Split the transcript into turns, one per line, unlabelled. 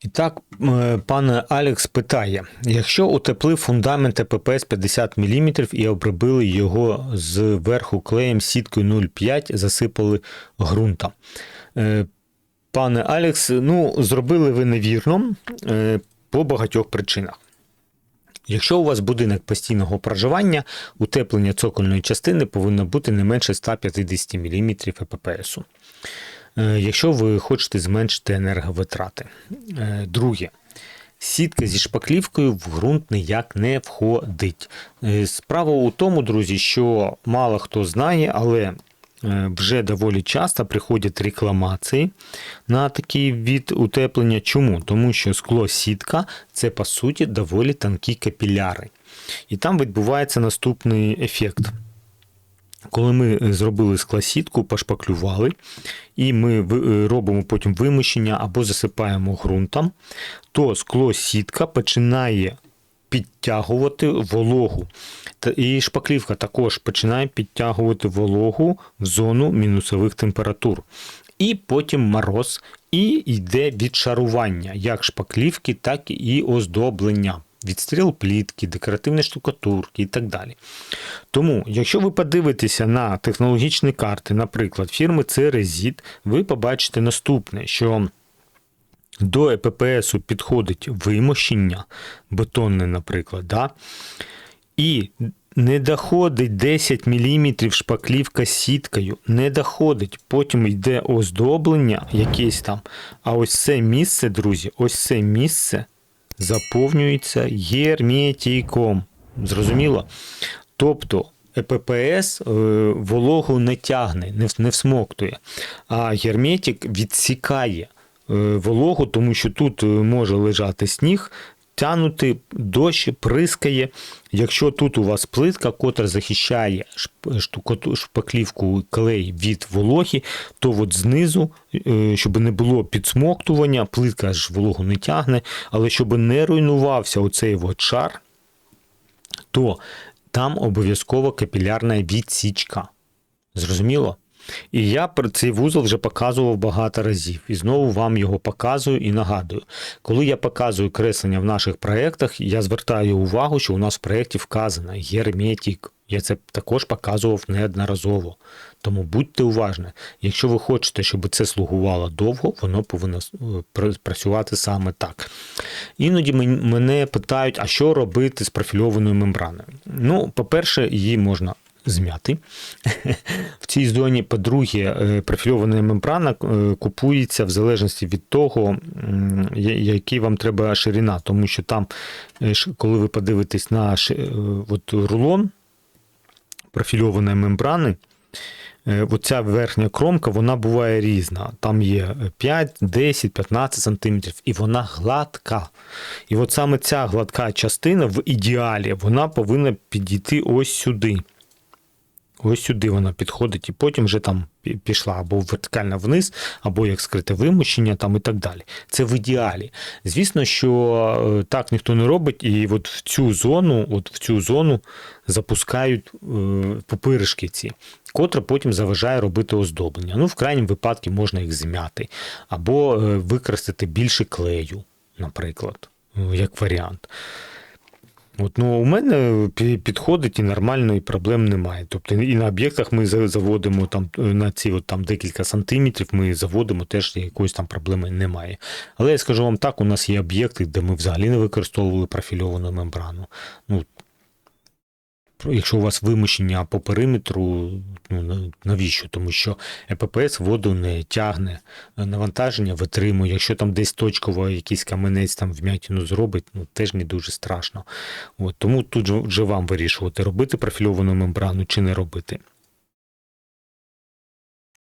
І так, пане Алекс питає: якщо утеплив фундамент ЕППС 50 мм і обробили його зверху клеєм сіткою 0,5, засипали ґрунтом. Е, Пане Алекс, ну, зробили ви невірно е, по багатьох причинах. Якщо у вас будинок постійного проживання, утеплення цокольної частини повинно бути не менше 150 мм ЕППСу. Е, Якщо ви хочете зменшити енерговитрати. Е, Друге. Сітка зі шпаклівкою в ґрунт ніяк не входить. Е, Справа у тому, друзі, що мало хто знає, але вже доволі часто приходять рекламації на такий від утеплення. Чому? Тому що скло сітка це по суті доволі тонкі капіляри. І там відбувається наступний ефект. Коли ми е, зробили склосітку, пошпаклювали, і ми е, робимо потім вимощення або засипаємо ґрунтом, то скло сітка починає підтягувати вологу. І шпаклівка також починає підтягувати вологу в зону мінусових температур. І потім мороз, і йде відшарування як шпаклівки, так і оздоблення. Відстріл плітки, декоративні штукатурки і так далі. Тому, якщо ви подивитеся на технологічні карти, наприклад, фірми Церезіт, ви побачите наступне, що до ЕППСу підходить вимощення, бетонне, наприклад, да? і не доходить 10 мм шпаклівка з сіткою, не доходить. Потім йде оздоблення якесь там. А ось це місце, друзі, ось це місце заповнюється герметиком. Зрозуміло? Тобто ЕППС е, вологу не тягне, не, всмоктує, а герметик відсікає е, вологу, тому що тут е, може лежати сніг, тянути дощ, прискає. Якщо тут у вас плитка, котра захищає шпаклівку клей від вологи, то от знизу, е, щоб не було підсмоктування, плитка ж вологу не тягне, але щоб не руйнувався оцей от шар, то там обов'язково капілярна відсічка. Зрозуміло? І я про цей вузол вже показував багато разів. І знову вам його показую і нагадую. Коли я показую креслення в наших проєктах, я звертаю увагу, що у нас в проєкті вказано герметик. Я це також показував неодноразово. Тому будьте уважні. Якщо ви хочете, щоб це слугувало довго, воно повинно е, працювати саме так. Іноді мене питають, а що робити з профільованою мембраною? Ну, по-перше, її можна змяти. В цій зоні, по-друге, е, профільована мембрана е, купується в залежності від того, який вам треба ширина. Тому що там, е, коли ви подивитесь на от рулон профільованої мембрани, Оця верхня кромка вона буває різна. Там є 5, 10, 15 сантиметрів, і вона гладка. І от саме ця гладка частина в ідеалі вона повинна підійти ось сюди. Ось сюди вона підходить, і потім вже там пішла або вертикально вниз, або як скрите вимощення, там і так далі. Це в ідеалі. Звісно, що е, так ніхто не робить, і от в цю зону, от в цю зону запускають е, пупиришки ці, котре потім заважає робити оздоблення. Ну, в крайньому випадку можна їх змяти, або е, використати більше клею, наприклад, як варіант. От, ну, у мене підходить і нормально, і проблем немає. Тобто і на об'єктах ми заводимо там е, на ці от, там декілька сантиметрів, ми заводимо, теж якоїсь там проблеми немає. Але я скажу вам так, у нас є об'єкти, де ми взагалі не використовували профільовану мембрану. Ну, якщо у вас вимощення по периметру, ну навіщо? Тому що ЕППС воду не тягне, навантаження витримує. Якщо там десь точково якийсь каменець там вмятину зробить, ну теж не дуже страшно. От, тому тут же вам вирішувати, робити профільовану мембрану чи не робити.